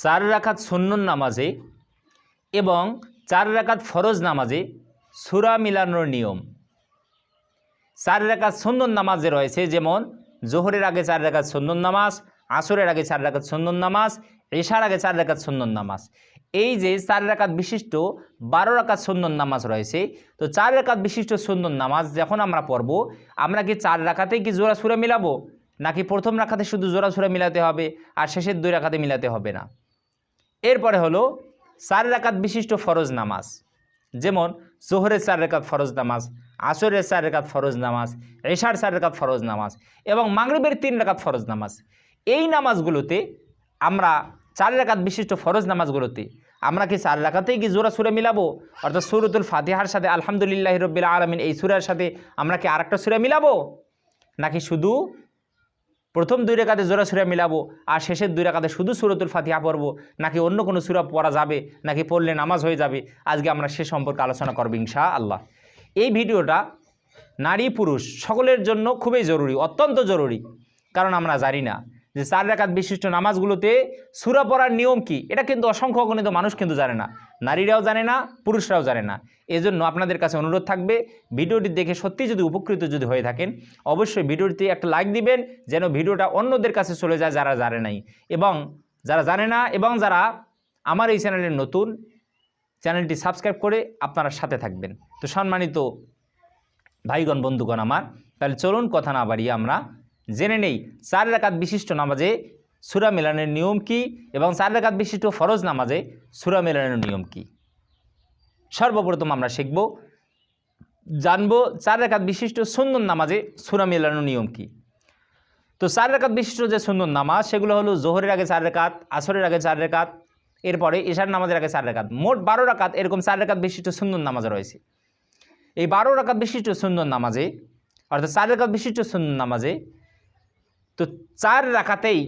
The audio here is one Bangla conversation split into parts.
চার রাখাত সুন্নুন নামাজে এবং চার রাকাত ফরজ নামাজে সুরা মিলানোর নিয়ম। চার রাকাত সুন্দর নামাজে রয়েছে যেমন জোহরের আগে চার রাকাত সুন্দর নামাজ, আসরের আগে চার রাকাত সুন্দর নামাজ এশার আগে চার রাকাত সুন্দর নামাজ। এই যে চার রাকাত বিশিষ্ট বারো রাকাত সুন্দর নামাজ রয়েছে, তো চার রাকাত বিশিষ্ট সুন্দর নামাজ যখন আমরা পড়ব, আমরা কি চার রাকাতেই কি জোড়া সুরা মিলাবো? নাকি প্রথম রাখাতে শুধু জোড়া সুরা মিলাতে হবে, আর শেষের দুই রাখাতে মিলাতে হবে না? এরপরে হলো চার রাকাত বিশিষ্ট ফরজ নামাজ। যেমন জোহরের চার রেখাত ফরজ নামাজ, আসরের চার রেখাত ফরজ নামাজ, এশার চার রেখাত ফরজ নামাজ এবং মাগরিবের তিন রেখাত ফরজ নামাজ। এই নামাজগুলোতে আমরা চার রেখাত বিশিষ্ট ফরজ নামাজগুলোতে আমরা কি চার রাখাতেই কি জোড়া সুরে মিলাবো? অর্থাৎ সুরতুল ফাতিহার সাথে আলহামদুলিল্লাহ রব্বিল আলমিন এই সুরের সাথে আমরা কি আরেকটা সুরে মিলাবো? নাকি শুধু প্রথম দুই রেখাতে জোরা সুরা মিলাবো, আর শেষের দুই রেখাতে শুধু সুরতুল ফাতিহা পড়ব। নাকি অন্য কোনো সুরা পড়া যাবে? নাকি পড়লে নামাজ হয়ে যাবে? আজকে আমরা সে সম্পর্কে আলোচনা করব ইনশা আল্লাহ এই ভিডিওটা নারী পুরুষ সকলের জন্য খুবই জরুরি, অত্যন্ত জরুরি। কারণ আমরা জানি না যে চার রেখাত বিশিষ্ট নামাজগুলোতে সুরা পড়ার নিয়ম কি? এটা কিন্তু অসংখ্য অগণিত মানুষ কিন্তু জানে না। নারীরাও জানে না, পুরুষরাও জানে না। এজন্য আপনাদের কাছে অনুরোধ থাকবে, ভিডিওটি দেখে সত্যি যদি উপকৃত যদি হয়ে থাকেন, অবশ্যই ভিডিওটিতে একটা লাইক দিবেন, যেন ভিডিওটা অন্যদের কাছে চলে যায় যারা জানে নাই। এবং যারা জানে না এবং যারা আমার এই চ্যানেলের নতুন, চ্যানেলটি সাবস্ক্রাইব করে আপনারা সাথে থাকবেন। তো সম্মানিত ভাইগণ, বন্ধুগণ আমার, তাহলে চলুন কথা না বাড়িয়ে আমরা জেনে নেই, চার রেখাত বিশিষ্ট নামাজে সুরা মেলানোর নিয়ম কি এবং চার রেখাত বিশিষ্ট ফরজ নামাজে সুরা মেলানোর নিয়ম কি? সর্বপ্রথম আমরা শিখব, জানব চার রেখাত বিশিষ্ট সুন্দর নামাজে সুরা মেলানোর নিয়ম কি। তো চার রেখাত বিশিষ্ট যে সুন্দর নামাজ, সেগুলো হলো জোহরের আগে চার রেখাত আসরের আগে চার রেখাত এরপরে ঈশার নামাজের আগে চার রেখাত মোট বারো রাকাত এরকম চার রেখাত বিশিষ্ট সুন্দর নামাজ রয়েছে। এই বারো রাকাত বিশিষ্ট সুন্দর নামাজে, অর্থাৎ চার রেখাত বিশিষ্ট সুন্দর নামাজে তো চার রাকাতেই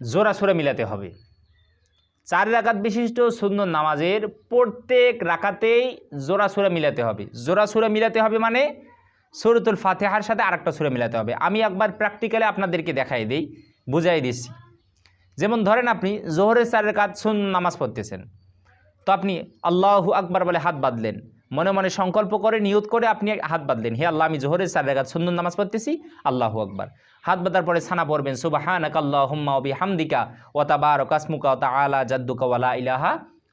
জোড়া সোরা মিলাতে হবে। চার রাকাত বিশিষ্ট সুন্দর নামাজের প্রত্যেক রাকাতেই জোড়া সুরা মিলাতে হবে। জোড়া সুরা মিলাতে হবে মানে সুরতুল ফাতেহার সাথে আরেকটা সুরা মিলাতে হবে। আমি একবার প্র্যাকটিক্যালে আপনাদেরকে দেখাই দিই, বুঝাই দিচ্ছি। যেমন ধরেন আপনি জোহরের চার রেখাত সুন নামাজ পড়তেছেন। তো আপনি আল্লাহু আকবার বলে হাত বাঁধলেন। মনে মনে সংকল্প করে, নিয়ত করে আপনি হাত বাঁধলেন। হে আল্লাহ, আমি জোহরের চার সুন্দর নামাজ পড়তেছি, আল্লাহ আকবার। হাত বাঁধার পরে সানা পড়বেন সুবাহান আকাল্লাহ হুম্মা ওবি হামদিকা ওয়াতাবার কাসমুকা ওতা আলা জাদ্দুকা ওয়ালা ইলাহা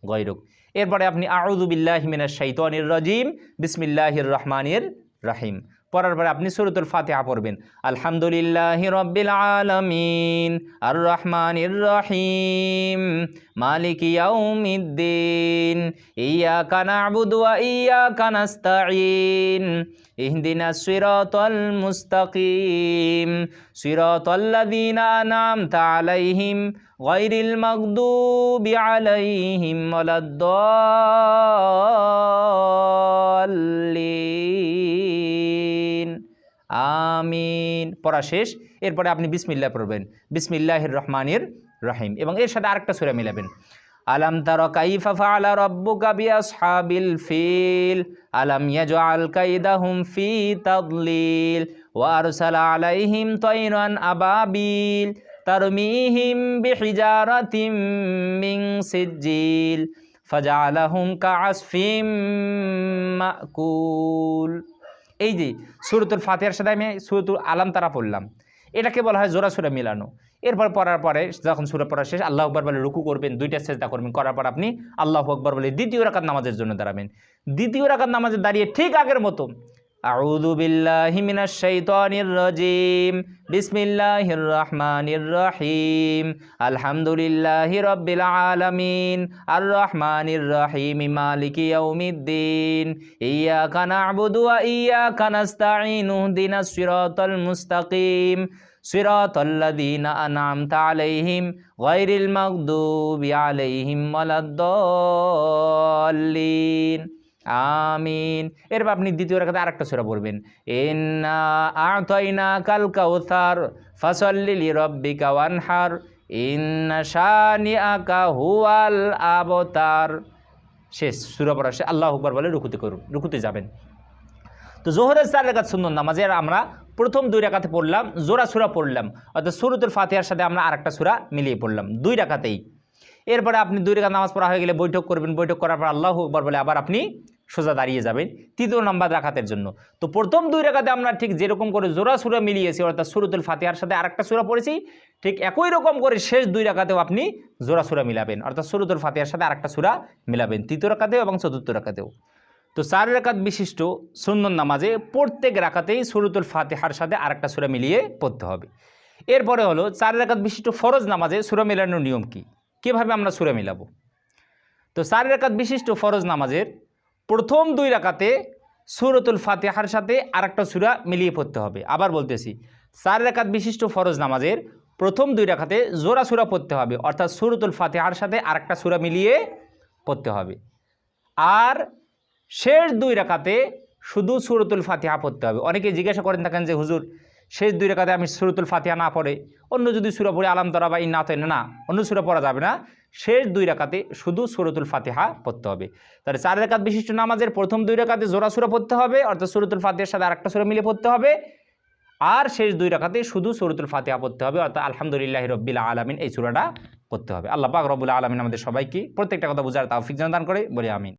গৈরুক এরপরে আপনি আউদুবিল্লাহ মিনাশ শাইতানির রাজিম, বিসমিল্লাহির রহমানির রহিম। পড়ার পরে আপনি সুরতুল ফাতেহা পড়বেন। আলহামদুলিল্লাহি রব্বিল আলামিন আর রহমানির রহিম, মালিক ইয়াউমিদ্দিন, ইয়াকা না'বুদু ওয়া ইয়াকা নাস্তাঈন ইহদিনাস সিরাতাল মুস্তাকিম, সিরাতাল লাযীনা আন'আমতা আলাইহিম গায়রিল মাগদুবি আলাইহিম ওয়ালাদ-দাল্লিন। আমিন। পড়া শেষ। এরপরে আপনি বিসমিল্লাহ পড়বেন। বিসমিল্লাহির রহমানির রহিম। এবং এর সাথে আরেকটা সূরা মিলাবেন। আলাম তারা কাইফা ফাআলা রাব্বুকা ফিল। ফি আলাইহিম আবাবিল। মাকুল। এই যে সুরতুল ফাতেহার সাথে আমি সুরতুল আলাম তারা পড়লাম। এটাকে বলা হয় জোড়া সুরা মিলানো। এরপর পড়ার পরে, যখন সুরা পড়া শেষ, আল্লাহ আকবর বলে রুকু করবেন, দুইটা চেষ্টা করবেন, করার পর আপনি আল্লাহ আকবর বলে দ্বিতীয় রাকাত নামাজের জন্য দাঁড়াবেন। দ্বিতীয় রাকাত নামাজে দাঁড়িয়ে ঠিক আগের মতো আউযু বিল্লাহি মিনাশ শাইতানির রাজিম। বিসমিল্লাহির রহমানির রহিম। আলহামদুলিল্লাহি রাব্বিল আলামিন। আর রহমানির রহিম, মালিকি ইয়াউমিদ্দিন। ইয়াকা না'বুদু ওয়া ইয়াকা নাস্তাঈন, ইহদিনাস সিরাতাল মুস্তাকিম। সিরাতাল লাযীনা আন'আমতা আলাইহিম গায়রিল মাগদুবি আলাইহিম ওয়ালাদ-দাল্লিন। আমিন। এরপর আপনি দ্বিতীয় রাখাতে আরেকটা সূরা পড়বেন। ইন্না আ'তাইনা কাল কাউসার ফাসাল্লি লিরাব্বিকা ওয়ানহার, ইন্না শানিআকা হুয়াল আবতার। শেষ, সূরা পড়া শেষ। আল্লাহু আকবার বলে রুকুতে করুন, রুকুতে যাবেন। তো জোহরের চার রেখাত সুন্দর নামাজে আমরা প্রথম দুই রাকাতে পড়লাম, জোড়া সুরা পড়লাম। অর্থাৎ সুরতুল ফাতিহার সাথে আমরা আরেকটা সুরা মিলিয়ে পড়লাম, দুই রাকাতেই। এরপরে আপনি দুই রেখাত নামাজ পড়া হয়ে গেলে বৈঠক করবেন। বৈঠক করার পর আল্লাহ আকবর বলে আবার আপনি সোজা দাঁড়িয়ে যাবেন। তৃতীয় নাম্বার রাখাতের জন্য। তো প্রথম দুই রেখাতে আমরা ঠিক যেরকম করে জোড়া সুরা মিলিয়েছি, অর্থাৎ সুরতুল ফাতিহার সাথে আরেকটা সুরা পড়েছি, ঠিক একই রকম করে শেষ দুই রাখাতেও আপনি জোড়া সুরা মিলাবেন, অর্থাৎ সুরতুল ফাতিহার সাথে আরেকটা সুরা মিলাবেন, তৃতীয় রাখাতেও এবং চতুর্থ রাখাতেও। তো চার রাকাত বিশিষ্ট সুন্দর নামাজে প্রত্যেক রাখাতেই সুরতুল ফাতিহার সাথে আরেকটা সুরা মিলিয়ে পড়তে হবে। এরপরে হলো চার রাকাত বিশিষ্ট ফরজ নামাজে সুরা মেলানোর নিয়ম কি? কীভাবে আমরা সুরা মিলাবো? তো চার রাকাত বিশিষ্ট ফরজ নামাজের প্রথম দুই রাকাতে সুরতুল ফাতিহার সাথে আরেকটা সুরা মিলিয়ে পড়তে হবে। আবার বলতেছি, চার রাকাত বিশিষ্ট ফরজ নামাজের প্রথম দুই রাখাতে জোড়া সুরা পড়তে হবে, অর্থাৎ সুরতুল ফাতিহার সাথে আরেকটা সুরা মিলিয়ে পড়তে হবে। আর শেষ দুই রাকাতে শুধু সুরতুল ফাতিহা পড়তে হবে। অনেকে জিজ্ঞাসা করেন থাকেন যে, হুজুর, শেষ দুই রেখাতে আমি সুরতুল ফাতিহা না পড়ে, অন্য যদি সুরা পড়ে আলাম তরা বা ইন্না তো না, অন্য সুরা পড়া যাবে না? শেষ দুই রাকাতে শুধু সুরতুল ফাতেহা পড়তে হবে। তাহলে চার রেখাত বিশিষ্ট নামাজের প্রথম দুই রেখাতে জোড়া সুরা পড়তে হবে, অর্থাৎ সুরতুল ফাতেহার সাথে আরেকটা সুরা মিলে পড়তে হবে। আর শেষ দুই রাখাতে শুধু সুরতুল ফাতেহা পড়তে হবে, অর্থাৎ আলহামদুলিল্লাহ রব্বিল আলমিন এই সুরাটা পড়তে হবে। আল্লাহ পাক রব্বুল আলমিন আমাদের সবাইকে প্রত্যেকটা কথা বোঝার তাও ফিক দান করে, বলে আমিন।